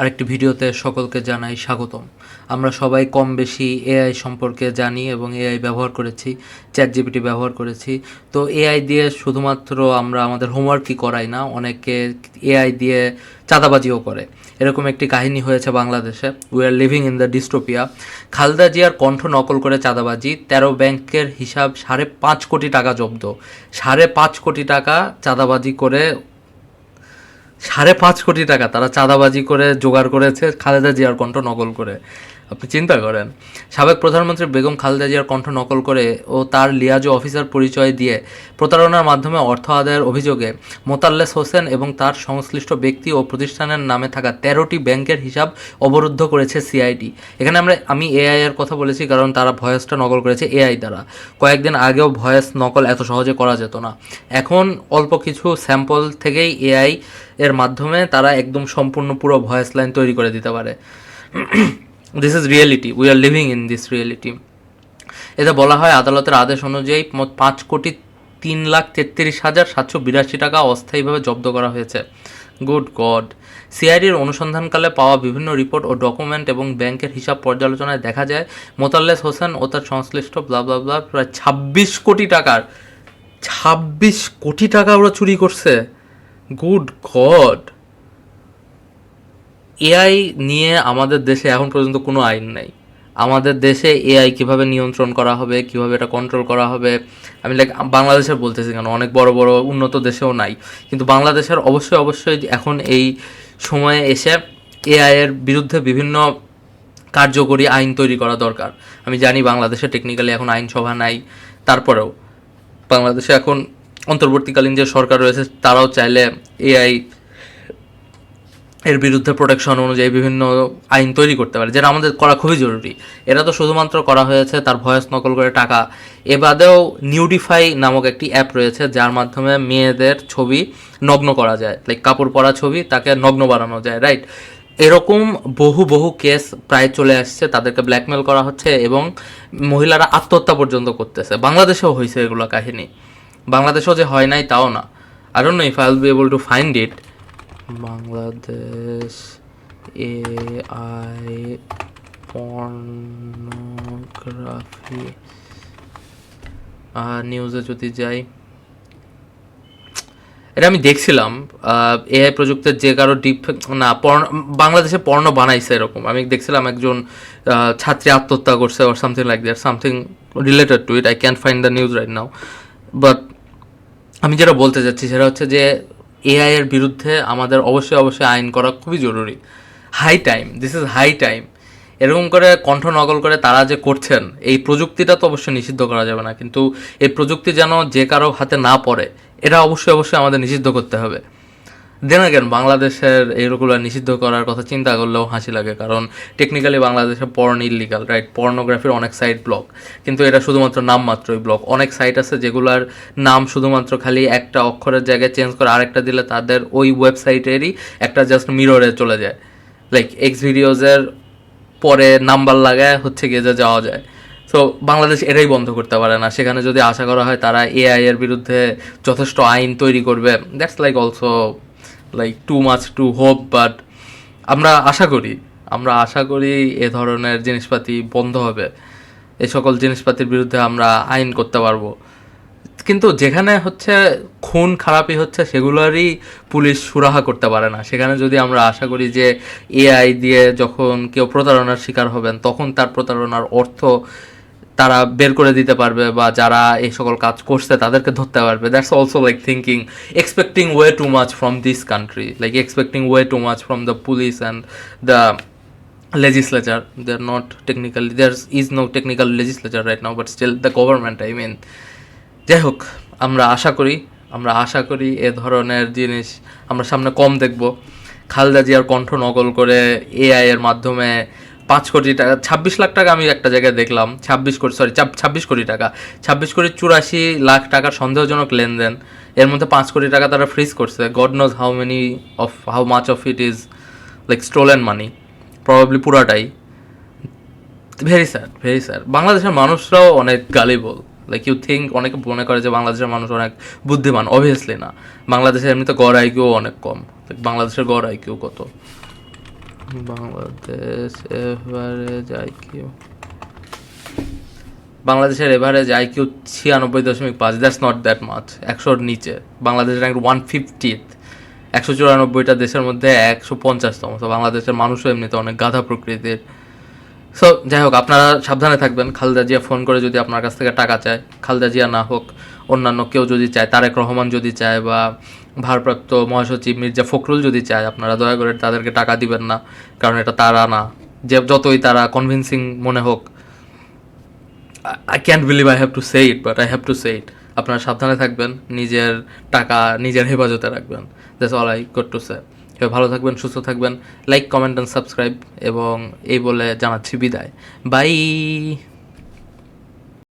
আরেকটি ভিডিওতে সকলকে জানাই স্বাগতম। আমরা সবাই কম বেশি এআই সম্পর্কে জানি এবং এআই ব্যবহার করেছি চ্যাট জিপিটি ব্যবহার করেছি। তো এআই দিয়ে শুধুমাত্র আমরা আমাদের হোমওয়ার্কই করাই না, অনেকে এআই দিয়ে চাঁদাবাজিও করে। এরকম একটি কাহিনী হয়েছে বাংলাদেশে। We are living in the dystopia Khaleda জিয়ার কণ্ঠ নকল করে চাঁদাবাজি, তেরো ব্যাংকের হিসাব সাড়ে পাঁচ কোটি টাকা জব্দ। সাড়ে পাঁচ কোটি টাকা চাঁদাবাজি করে সাড়ে পাঁচ কোটি টাকা তারা চাঁদাবাজি করে, জোগাড় করেছে খালেদা জিয়ার কণ্ঠ নকল করে। আপনি চিন্তা করেন, সাবেক প্রধানমন্ত্রী বেগম খালেদা জিয়ার কণ্ঠ নকল করে ও তার লিয়াজো অফিসার পরিচয় দিয়ে প্রতারণার মাধ্যমে অর্থ আদায়ের অভিযোগে মোতাল্লেস হোসেন এবং তার সংশ্লিষ্ট ব্যক্তি ও প্রতিষ্ঠানের নামে থাকা তেরোটি ব্যাংকের হিসাব অবরুদ্ধ করেছে সিআইডি। এখানে আমরা, আমি এআই এর কথা বলেছি কারণ তারা ভয়েসটা নকল করেছে এআই দ্বারা। কয়েকদিন আগেও ভয়েস নকল এত সহজে করা যেত না। এখন অল্প কিছু স্যাম্পল থেকেই এআই এর মাধ্যমে তারা একদম সম্পূর্ণ পুরো ভয়েস লাইন তৈরি করে দিতে পারে। This is reality we are living in this reality এতে বলা হয়, আদালতের আদেশ অনুযায়ী মোট পাঁচ কোটি তিন লাখ তেত্রিশ হাজার সাতশো বিরাশি টাকা অস্থায়ীভাবে জব্দ করা হয়েছে। গুড গড সিআইডির অনুসন্ধানকালে পাওয়া বিভিন্ন রিপোর্ট ও ডকুমেন্ট এবং ব্যাংকের হিসাব পর্যালোচনায় দেখা যায় মোতাল্লেস হোসেন ও তার সংশ্লিষ্ট ব্লা ব্লা ব্লা প্রায় ছাব্বিশ কোটি টাকার, ছাব্বিশ কোটি টাকা ওরা চুরি করছে। গুড গড এআই নিয়ে আমাদের দেশে এখন পর্যন্ত কোনো আইন নেই। আমাদের দেশে এআই কীভাবে নিয়ন্ত্রণ করা হবে, কীভাবে এটা কন্ট্রোল করা হবে, আমি লাইক বাংলাদেশের বলতেছি কেন, অনেক বড় বড় উন্নত দেশেও নাই। কিন্তু বাংলাদেশের অবশ্যই অবশ্যই এখন এই সময়ে এসে এআই এর বিরুদ্ধে বিভিন্ন কার্যকরী আইন তৈরি করা দরকার। আমি জানি বাংলাদেশে টেকনিক্যালি এখন আইনসভা নাই, তারপরেও বাংলাদেশে এখন অন্তর্বর্তীকালীন যে সরকার রয়েছে, তারাও চাইলে এআই এর বিরুদ্ধে প্রোটেকশন অনুযায়ী বিভিন্ন আইন তৈরি করতে পারে, যেটা আমাদের করা খুবই জরুরি। এটা তো শুধুমাত্র করা হয়েছে তার ভয়েস নকল করে টাকা। এ বাদেও নিউডিফাই নামক একটি অ্যাপ রয়েছে, যার মাধ্যমে মেয়েদের ছবি নগ্ন করা যায়। লাইক কাপড় পরা ছবি, তাকে নগ্ন বানানো যায় রাইট এরকম বহু বহু কেস প্রায় চলে আসছে, তাদেরকে ব্ল্যাকমেল করা হচ্ছে এবং মহিলারা আত্মহত্যা পর্যন্ত করতেছে। বাংলাদেশেও হয়েছে এগুলো কাহিনী। বাংলাদেশেও যে হয় নাই, তাও না। I don't know if I will be able to find it Bangladesh A I pornography নিউজে যদি যাই। এটা আমি দেখছিলাম এআই প্রযুক্তির যে কারও ডিপ না পর্ন বাংলাদেশে পর্ণ বানাইছে এরকম। আমি দেখছিলাম একজন ছাত্রী আত্মহত্যা করছে or something like that something related to it I can find the news right now but আমি যেটা বলতে চাচ্ছি সেটা হচ্ছে যে এআই এর বিরুদ্ধে আমাদের অবশ্যই অবশ্যই আইন করা খুবই জরুরি। High time this is high time এরকম করে কণ্ঠ নকল করে তারা যে করছেন, এই প্রযুক্তিটা তো অবশ্যই নিষিদ্ধ করা যাবে না। কিন্তু এই প্রযুক্তি যেন যে কারও হাতে না পড়ে, এটা অবশ্যই অবশ্যই আমাদের নিষিদ্ধ করতে হবে। দেন আগেন বাংলাদেশের এইগুলো নিষিদ্ধ করার কথা চিন্তা করলেও হাসি লাগে, কারণ টেকনিক্যালি বাংলাদেশে পর্ন ইলিগাল রাইট পর্নোগ্রাফির অনেক সাইট ব্লক কিন্তু এটা শুধুমাত্র নামমাত্রই ব্লক অনেক সাইট আছে যেগুলোর নাম শুধুমাত্র খালি একটা অক্ষরের জায়গায় চেঞ্জ করে আরেকটা দিলে তাদের ওই ওয়েবসাইটেরই একটা জাস্ট মিররে চলে যায়। লাইক এক্স ভিডিওজের পরে নাম্বার লাগায় হচ্ছে গিয়ে যে যাওয়া যায়। সো বাংলাদেশ এটাই বন্ধ করতে পারে না। সেখানে যদি আশা করা হয় তারা এআই এর বিরুদ্ধে যথেষ্ট আইন তৈরি করবে that's like also like too much to hope but আমরা আশা করি, আমরা আশা করি এ ধরনের জিনিসপাতি বন্ধ হবে। এই সকল জিনিসপাতির বিরুদ্ধে আমরা আইন করতে পারব। কিন্তু যেখানে হচ্ছে খুন খারাপই হচ্ছে, সেগুলোরই পুলিশ সুরাহা করতে পারে না। সেখানে যদি আমরা আশা করি যে এআই দিয়ে যখন কেউ প্রতারণার শিকার হবেন, তখন তার প্রতারণার অর্থ তারা বের করে দিতে পারবে বা যারা এই সকল কাজ করছে তাদেরকে ধরতে পারবে। That's also like thinking expecting way too much from this country like expecting way too much from the police and the legislature. They're not technically there is no technical legislature right now, but still the government, i mean. যাই হোক, আমরা আশা করি, আমরা আশা করি এ ধরনের জিনিস আমরা সামনে কম দেখব। খালদা জিয়ার কণ্ঠ নকল করে এআই এর মাধ্যমে পাঁচ কোটি টাকা, ছাব্বিশ লাখ টাকা আমি একটা জায়গায় দেখলাম, ছাব্বিশ কোটি সরি ছাব্বিশ কোটি টাকা। ছাব্বিশ কোটি চুরাশি লাখ টাকার সন্দেহজনক লেনদেন। এর মধ্যে পাঁচ কোটি টাকা তারা ফ্রিজ করছে। God knows how many of how much of it is like stolen money probably পুরাটাই। ভেরি স্যাড ভেরি স্যাড বাংলাদেশের মানুষরাও অনেক গালিবল লাইক ইউ থিঙ্ক অনেকে মনে করে যে বাংলাদেশের মানুষ অনেক বুদ্ধিমান অবভিয়াসলি না। বাংলাদেশের এমনিতে গড় আইকিউ অনেক কম। বাংলাদেশের গড় আইকিউ কত? বাংলাদেশ এভারেজ আইকিউ বাংলাদেশের এভারেজ আইকিউ ছিয়ানব্বই দশমিক পাঁচ দ্যাটস নট দ্যাট মাচ একশোর নিচে। বাংলাদেশ র্যাঙ্ক ওয়ান ফিফটিথ একশো চুরানব্বইটা দেশের মধ্যে একশো পঞ্চাশতম তো বাংলাদেশের মানুষও এমনিতে অনেক গাধা প্রকৃতির। সো যাই হোক, আপনারা সাবধানে থাকবেন, খালেদা জিয়া ফোন করে যদি আপনার কাছ থেকে টাকা চায়, খালেদা জিয়া না হোক, অন্যান্য কেউ যদি চায়, তারেক রহমান যদি চায় বা ভারপ্রাপ্ত মহাসচিব মির্জা ফখরুল যদি চায়, আপনারা দয়া করে তাদেরকে টাকা দিবেন না, কারণ এটা তারা না। যে যতই তারা কনভিনসিং মনে হোক I can't believe I have to say it but I have to say it আপনারা সাবধানে থাকবেন, নিজের টাকা, নিজের হেফাজতে রাখবেন। That's all I got to say ভালো থাকবেন, সুস্থ থাকবেন। লাইক কমেন্ট অ্যান্ড সাবস্ক্রাইব এবং এই বলে জানাচ্ছি বিদায়। বাই